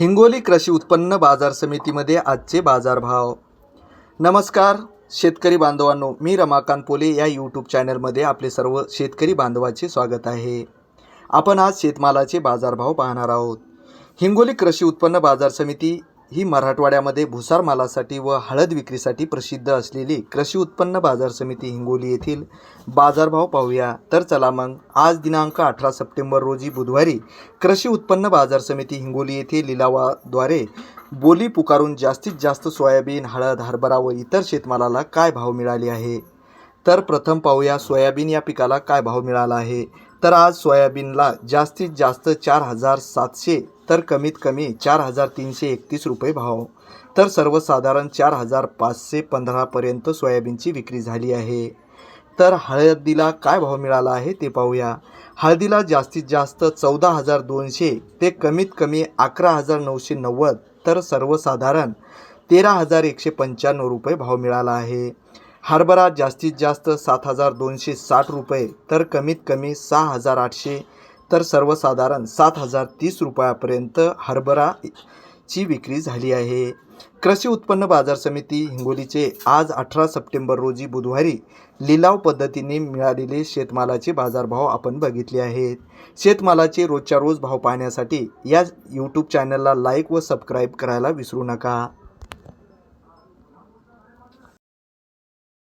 हिंगोली कृषी उत्पन्न बाजार समितीमध्ये आजचे बाजारभाव. नमस्कार शेतकरी बांधवांनो मी रमाकांत पोले या यूट्यूब चॅनलमध्ये आपले सर्व शेतकरी बांधवाचे स्वागत आहे. आपण आज शेतमालाचे बाजारभाव पाहणार आहोत. हिंगोली कृषी उत्पन्न बाजार समिती ही मराठवाड्यामध्ये भुसार मालासाठी व हळद विक्रीसाठी प्रसिद्ध असलेली कृषी उत्पन्न बाजार समिती हिंगोली येथील बाजारभाव पाहूया. तर चला मग आज दिनांक अठरा सप्टेंबर रोजी बुधवारी कृषी उत्पन्न बाजार समिती हिंगोली येथे लिलावाद्वारे बोली पुकारून जास्तीत जास्त सोयाबीन हळद हरभरा व इतर शेतमालाला काय भाव मिळाले आहे? तर प्रथम पाहूया सोयाबीन या पिकाला काय भाव मिळाला आहे? तर आज सोयाबीनला जास्तीत जास्त चार हजार सातशे तर कमीत कमी चार हजार तीनशे एकतीस रुपये भाव. तर सर्वसाधारण चार हजार पाचशे पंधरापर्यंत सोयाबीनची विक्री झाली आहे. तर हळदीला काय भाव मिळाला आहे ते पाहूया. हळदीला जास्तीत जास्त चौदा हजार दोनशे ते कमीत कमी अकरा हजार नऊशे नव्वद तर सर्वसाधारण तेरा हजार एकशे पंच्याण्णव रुपये भाव मिळाला आहे. हरभरा जास्तीत जास्त सात हजार दोनशे साठ रुपये तर कमीत कमी सहा हजार आठशे तर सर्वसाधारण सात हजार तीस रुपयापर्यंत हरभरा ची विक्री झाली आहे. कृषी उत्पन्न बाजार समिती हिंगोलीचे आज अठरा सप्टेंबर रोजी बुधवारी लिलाव पद्धतीने मिळालेले शेतमालाचे बाजारभाव आपण बघितले आहेत. शेतमालाचे रोजच्या रोज भाव पाहण्यासाठी या यूट्यूब चॅनलला लाईक व सबस्क्राईब करायला विसरू नका.